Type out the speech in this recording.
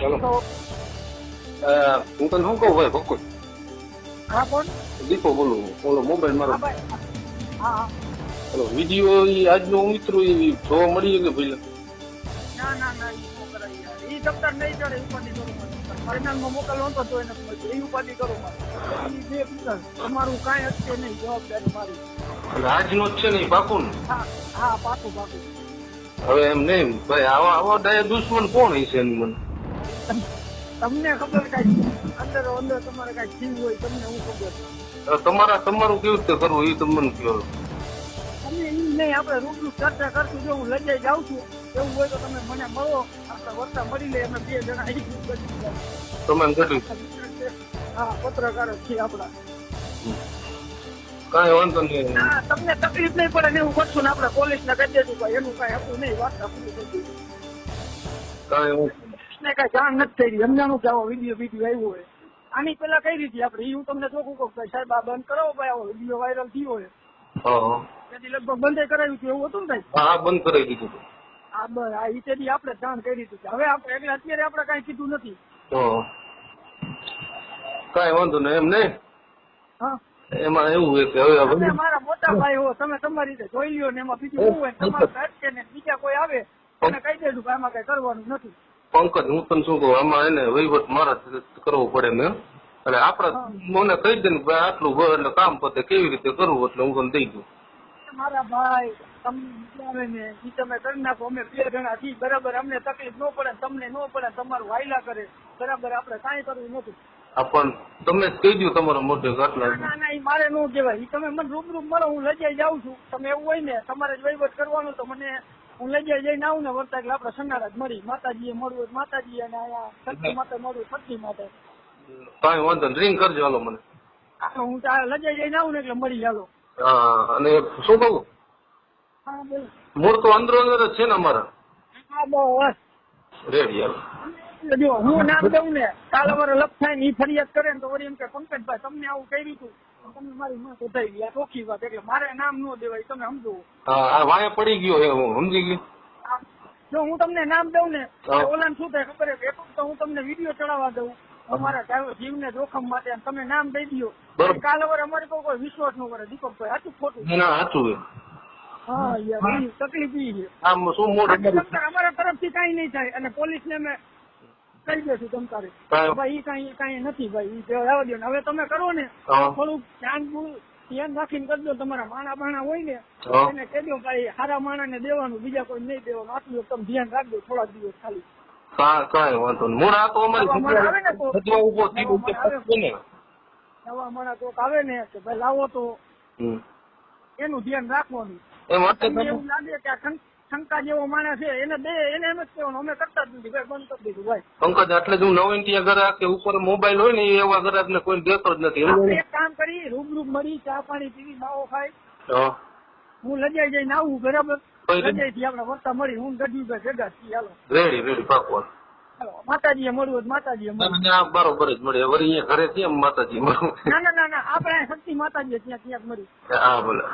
ચાલો હું તને શું કહું ભાઈ ભક્કું હા કોણ દીપો બોલું બોલો મોબાઈલ મારો હા હા વીડિયો ઈ આજનો મિત્રો ઈ જોવા મળી કે ભાઈ ના ના ના એ નો યાર ઈ દફતર નહીં ચડે ઉપાધિ કરું ફાઇનલમાં તો નથી એ ઉપાધિ કરું બે પિક્ચર તમારું કાંઈ હશે નહીં જવાબદારી મારી આજનો જ છે નહીં પાકું હા હા પાકું પાકું હવે એમ નહીં ભાઈ આવા આવા ડાયા દુશ્મન કોણ હશે એનું મને તમને ખબર કઈ અંદર અંદર તમારે કઈ થયું હોય તમને હું ખબર? તમારા તમારું કેવું રીતે કરવું એ તમને મને કહો તમને ઈ નહીં આપણે રૂબરૂ ચર્ચા કરશું. જો હું લજાઈ જાઉં છું એવું હોય તો તમે મને મળો. આપણે વર્તા મળી લે અમે બે જણા જાય. તમે એમ કેટલું હા પત્રકાર છીએ આપણા. કઈ વાંધો નહીં. હા, તમને તકલીફ નહીં પડે ને એવું કરશું ને આપણે પોલીસ ને કહી દેશું એનું કઈ હતું નહીં વાત ગઈ કાંઈ પોલીસને કઈ જાણ નથી થઈ રહી સમજાણું કે આવો વીડિયો વીડિયો આવ્યો હોય. આની પેલા કઈ રીતે આપણે? હું તમને ચોખ્ખું કહું કે સાહેબ આ બંધ કરાવો ભાઈ આવો વીડિયો વાયરલ થયો હોય. હા. હા. તેથી લગભગ બંધ કરાવ્યું હતું એવું હતું ને હા હા બંધ કરાવી દીધું હતું. આ બસ આ ઈ તેથી આપણે જાણ કરી હતી હવે આપણે એટલે અત્યારે આપણે કઈ કીધું નથી. કઈ વાંધો નહીં એમ નહીં હા. એમાં એવું હોય કે હવે તમે મારા મોટા ભાઈ હો તમે તમારી રીતે જોઈ લ્યો ને એમાં બીજું શું હોય? તમારા સાહેબ ને બીજા કોઈ આવે એને કહી દેજો કે આમાં કઈ કરવાનું નથી. પંકજ હું તને શું કહું આમાં એને વહીવટ મારા કરવો પડે ને. એટલે આપડા મને કહી દે ને ભાઈ આટલું હોય એટલે કામ પતે કેવી રીતે કરવું એટલે હું તને દઈ દઉં. મારા ભાઈ તમે ને ઈ તમે કરી નાખો અમે બે જણા છીએ બરાબર અમને તકલીફ ન પડે તમને ન પડે તમારું વાયલા કરે. બરાબર આપણે કાંઈ કરવું નથી. પણ તમે જ કહી દઉં તમારા મોઢે ઘટના ના ના મારે ન કહેવાય. તમે મને રૂબરૂ મળો હું લજાઈ જાઉં છું. તમે એવું હોય ને તમારે જ વહીવટ કરવાનો તો મને હું લજાઈ જઈને આવું ને વર્તા એટલે આપડે સન્નારા જ મળી. માતાજીએ મળવું માતાજી અને અહીંયા શક્તિ માટે મળવું શક્તિ માટે કઈ વાંધો ડ્રિંક કરજો હાલો મને. હું લજાઈ જઈને આવું ને એટલે મળી ચાલો અને શું કહું? મૂળ તો અંદરો અંદર જ છે ને અમારા. હા બસ. રેડી હાલો. જો હું નામ દઉં ને કાલ અમારે લપ થાય ને એ ફરિયાદ કરે ને તો વળી એમ કે પંકજભાઈ તમને આવું કર્યું હતું તો. તમે મારી માં ઉઠાઈ ગયા ચોખ્ખી વાત એટલે મારે નામ ન દેવાય તમે સમજો આ વાયા પડી ગયો હે હું સમજી ગયો. જો હું તમને નામ દઉં ને ઓલા શું થાય ખબર એક તો હું તમને વીડિયો ચડાવવા દઉં. અમારા જીવ જીવને જોખમ માટે તમે નામ દઈ દો. કાલ હવે અમારે કોઈ કોઈ વિશ્વાસ ન કરે. દીપકભાઈ સાચું ખોટું? ના, ના સાચું હા યાર તકલીફ ઈ છે. આમ શું મોઢું અમારા તરફથી કઈ નહીં થાય. અને પોલીસને અમે કહી દેશું કાંઈ- ભાઈ કઈ કાંઈ નથી ભાઈ રહેવા દો હવે તમે કરો ને થોડુંક ધ્યાન ધ્યાન રાખીને કરજો તમારા માણા બાણા હોય ને એને કહેજો ભાઈ સારા માણાને દેવાનું બીજા કોઈ નહીં દેવાનું. આટલું તમે ધ્યાન રાખજો થોડા દિવસ ખાલી. કા- કાંઈ વાંધો નહીં. મૂળ આ તો અમારી આવે ને ઊભો થઈ આવા માણસ આવે. ગયો ને. નવા માણા કોક આવે ને કે ભાઈ લાવો તો એનું ધ્યાન રાખવાનું. એમ લાગે કે આ શંક- જેવો માણસ છે એને બે એને એમ જ કહેવાનું અમે કરતા જ નથી ભાઈ બંધ કરી દીધું ભાઈ. પંકજ એટલે જ હું નવીનટીયા ઘરે કે ઉપર મોબાઈલ હોય ને એવા ગ્રાહક ને કોઈ દેતો જ નથી એક કામ કરી રૂબરૂ મળી ચા પાણી પીવી માવો ખાય. હું. લજાઈ જઈને આવું બરાબર? લજાઈ થી આપણે વર્તા મળી હું ગઢવી ભાઈ ભેગા છીએ હાલો. Ready ready પાકવા. માતાજી મળવું માતાજી બરોબર જ મળે અહીંયા ઘરે છે માતાજી મળવું. ના ના ના આપણે શક્તિ માતાજીએ ત્યાં ત્યાં જ મળી. હા બોલે.